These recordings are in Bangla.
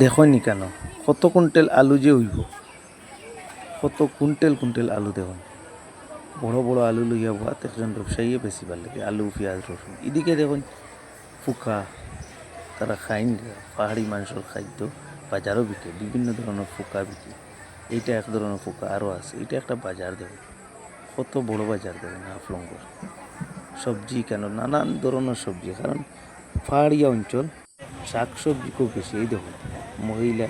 দেখনি কেন? কত কুইন্টাল আলু যে হইব কত কুইন্টাল কুইন্টাল আলু দেখুন। বড় বড় আলু লইয়া বাত একজন ব্যবসায়ীয়ে বেশি ভালো লাগে, আলু, পেঁয়াজ রসুন এদিকে দেখুন ফুকা তারা খাইন পাহাড়ি মানুষের খাদ্য বাজারও বিকে, বিভিন্ন ধরনের ফুকা বিকে। এইটা এক ধরনের ফুকা আরও আছে এটা একটা বাজার দেখুন। কত বড় বাজার দেখুন হাফলঙ্গর সবজি কেন, নানান ধরনের সবজি কারণ পাহাড়িয়া অঞ্চল শাক সবজি খুব বেশি। এই দেখুন, মহিলা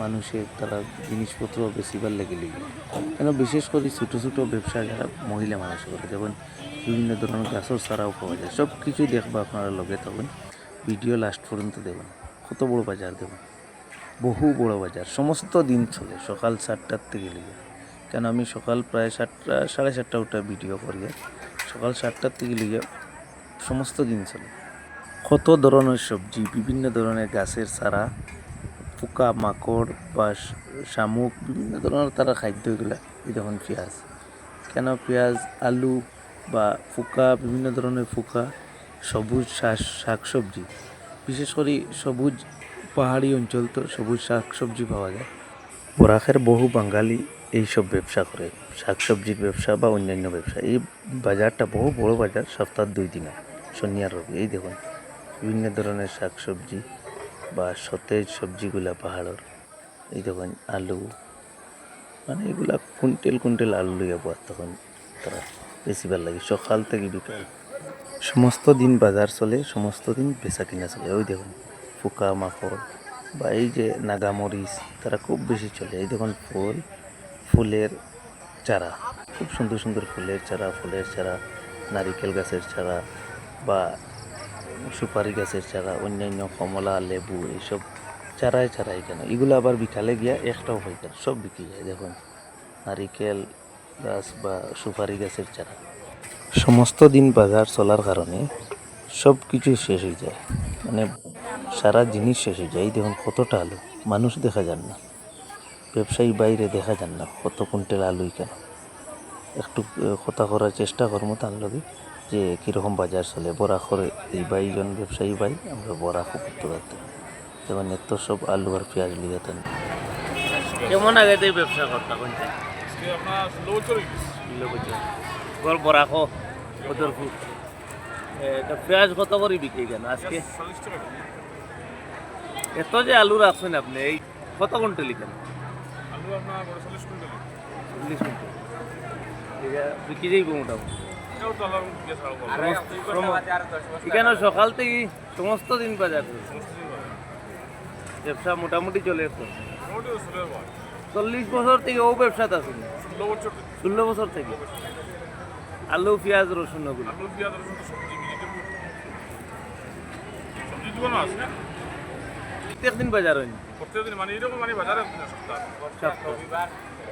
মানুষের তারা জিনিসপত্র বেশিবার লেগে লেগে। কেন বিশেষ করে ছোটো ছোটো ব্যবসা যারা মহিলা মানুষ করে, যেমন বিভিন্ন ধরনের গাছের চারাও পাওয়া যায়। সব কিছুই দেখব আপনারা লগে তখন ভিডিও লাস্ট পর্যন্ত দেবেন কত বড় বাজার দেবেন বহু বড় বাজার। সমস্ত দিন চলে সকাল সাতটার থেকে লিগে। কেন আমি সকাল প্রায় সাতটা, সাড়ে সাতটা ওটা ভিডিও করি। সকাল সাতটার থেকে লিগে সমস্ত দিন চলে। কত ধরনের সবজি, বিভিন্ন ধরনের গাছের চারা, পোকা, মাকড় বা শামুক, বিভিন্ন ধরনের তারা খাদ্য এগুলা এই দেখুন পেঁয়াজ, কেন পেঁয়াজ, আলু বা পোকা, বিভিন্ন ধরনের পোকা, সবুজ শাক শাক সবজি বিশেষ করে সবুজ পাহাড়ি অঞ্চল তো সবুজ শাক সবজি পাওয়া যায়। বরাকের বহু বাঙালি এইসব ব্যবসা করে, শাকসবজির ব্যবসা বা অন্যান্য ব্যবসা, এই বাজারটা বহু বড় বাজার, সপ্তাহ দুই দিনে শনি আর রবি, এই দেখুন। বিভিন্ন ধরনের শাকসবজি বা সতেজ সবজিগুলা পাহাড়ের। এই দেখুন আলু। মানে এগুলা কুইন্টেল কুইন্টেল আলু লইয়া পাওয়ার তখন তারা বেশি ভালো লাগে। সকাল থেকে বিকাল। সমস্ত দিন বাজার চলে, সমস্ত দিন বেচা কিনা চলে। ওই দেখুন পোকা মাকড় বা এই যে নাগামরিচ তারা খুব বেশি চলে। এই দেখুন ফুল, ফুলের চারা। খুব সুন্দর সুন্দর ফুলের চারা ফুলের চারা, নারিকেল গাছের চারা বা সুপারি গাছের চারা, অন্যান্য কমলা, লেবু, এইসব চারাই চারাই কেন? এগুলো আবার বিকালে গিয়া একটাও হয় কেন সব বিক্রি যায় দেখুন। নারিকেল গাছ বা সুপারি গাছের চারা। সমস্ত দিন বাজার চলার কারণে সব কিছু শেষ হয়ে যায়। মানে সারা জিনিস শেষ হয়ে যায়। দেখুন কতটা আলু, মানুষ দেখা যান না। ব্যবসায়ী বাইরে দেখা যান না, কত কুইন্টাল আলুই কেন? একটু কথা করার চেষ্টা করব তার লগে। যে কীরকম বাজার চলে? বরা করে এই বাইজন ব্যবসায়ী বাই আমরা বরা খুব করতে পারতাম যেমন এত সব আলু আর পেঁয়াজ লিগাতেন কেমন আগে এই ব্যবসা করতাম বরা খো পেঁয়াজ কত করে বিক্রি কেন আজকে। এত যে আলু রাখছেন আপনি এই কত কুইন্টাল কেন আলু আপনার বড় চল্লিশ কুইন্টাল। চল্লিশ কুইন্টাল। বিক্রি যাইব মোটামুটি। এখানে সকাল থেকে সমস্ত দিন বাজার। ব্যবসা মোটামুটি চলে এখন। চল্লিশ বছর থেকে ও ব্যবসাতে আছে ষোলো বছর থেকে। আলু পেঁয়াজ রসুন ওগুলো আলু পেঁয়াজ রসুন সবজি দোকানও আছে? প্রত্যেক দিন বাজার হয়নি প্রত্যেকদিন মানে এরকম মানে বাজারে না সপ্তাহ। সপ্তাহ।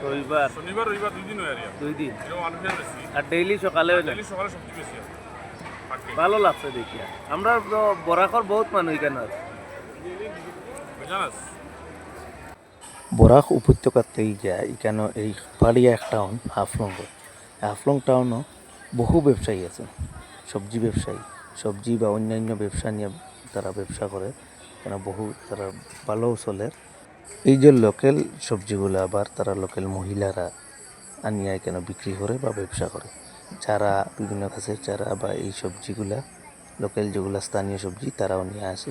রবিবার শনিবার রবিবার দুই দিন হয় আর দুই দিন? এরকম আলু বেশি। আর ডেইলি সকালে হয় ডেলি সকালে সবজি বেশি আছে ভালো লাগছে দেখিয়া আমরা বরাকর বহুত মানুষ এখানে আছে। বরাক উপত্যকার থেকে যায় এখানে এই পাড়িয়া এক টাউন হাফলং। হাফলং টাউনও বহু ব্যবসায়ী আছে। সবজি ব্যবসায়ী। সবজি বা অন্যান্য ব্যবসা নিয়ে তারা ব্যবসা করে। কেন বহু তারা ভালো চলে এই যে লোকাল সবজিগুলো আবার তারা লোকাল মহিলারা আনিয়ায় কেন বিক্রি করে বা ব্যবসা করে? চারা বিভিন্ন গাছের চারা বা এই সবজিগুলা, লোকাল যেগুলো স্থানীয় সবজি, তারাও নিয়ে আসে।